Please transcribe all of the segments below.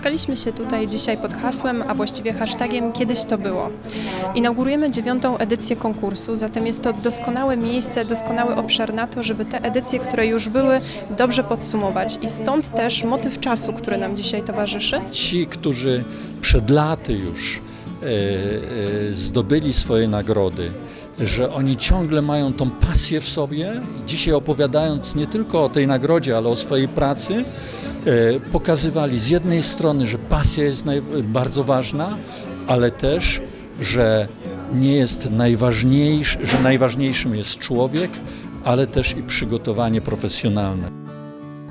Zebraliśmy się tutaj dzisiaj pod hasłem, a właściwie hashtagiem Kiedyś to było. Inaugurujemy dziewiątą edycję konkursu, zatem jest to doskonałe miejsce, doskonały obszar na to, żeby te edycje, które już były, dobrze podsumować. I stąd też motyw czasu, który nam dzisiaj towarzyszy. Ci, którzy przed laty już e, e, zdobyli swoje nagrody, że oni ciągle mają tą pasję w sobie dzisiaj opowiadając nie tylko o tej nagrodzie, ale o swojej pracy, e, pokazywali z jednej strony, że pasja jest bardzo ważna, ale też, że nie jest najważniejszy, że najważniejszym jest człowiek, ale też i przygotowanie profesjonalne.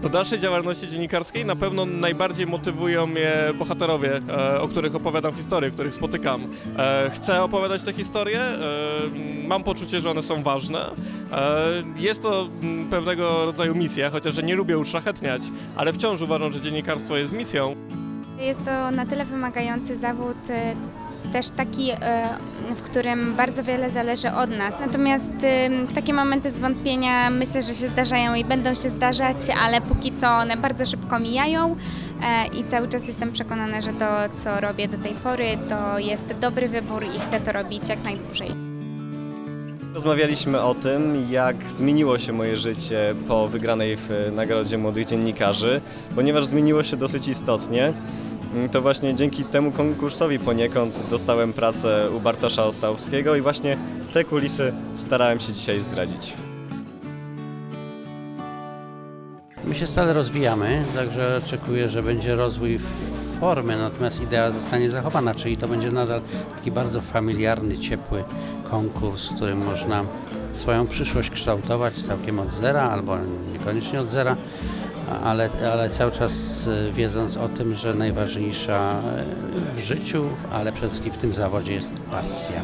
Do dalszej działalności dziennikarskiej na pewno najbardziej motywują mnie bohaterowie, e, o których opowiadam historie, których spotykam. E, Chcę opowiadać te historie, e, mam poczucie, że one są ważne. Jest to mm, pewnego rodzaju misja, chociaż nie lubię uszlachetniać, ale wciąż uważam, że dziennikarstwo jest misją. Jest to na tyle wymagający zawód, też taki, e, w którym bardzo wiele zależy od nas. Natomiast takie momenty zwątpienia myślę, że się zdarzają i będą się zdarzać, ale póki co one bardzo szybko mijają e, i cały czas jestem przekonana, że to, co robię do tej pory, to jest dobry wybór i chcę to robić jak najdłużej. Rozmawialiśmy o tym, jak zmieniło się moje życie po wygranej w Nagrodzie Młodych Dziennikarzy, ponieważ zmieniło się dosyć istotnie. Mm, To właśnie dzięki temu konkursowi poniekąd dostałem pracę u Bartosza Ostałowskiego i właśnie te kulisy starałem się dzisiaj zdradzić. My się stale rozwijamy, także oczekuję, że będzie rozwój formy, natomiast idea zostanie zachowana, czyli to będzie nadal taki bardzo familiarny, ciepły konkurs, w którym można swoją przyszłość kształtować całkiem od zera albo niekoniecznie od zera, ale, ale cały czas e, wiedząc o tym, że najważniejsza e, w życiu, ale przede wszystkim w tym zawodzie jest pasja.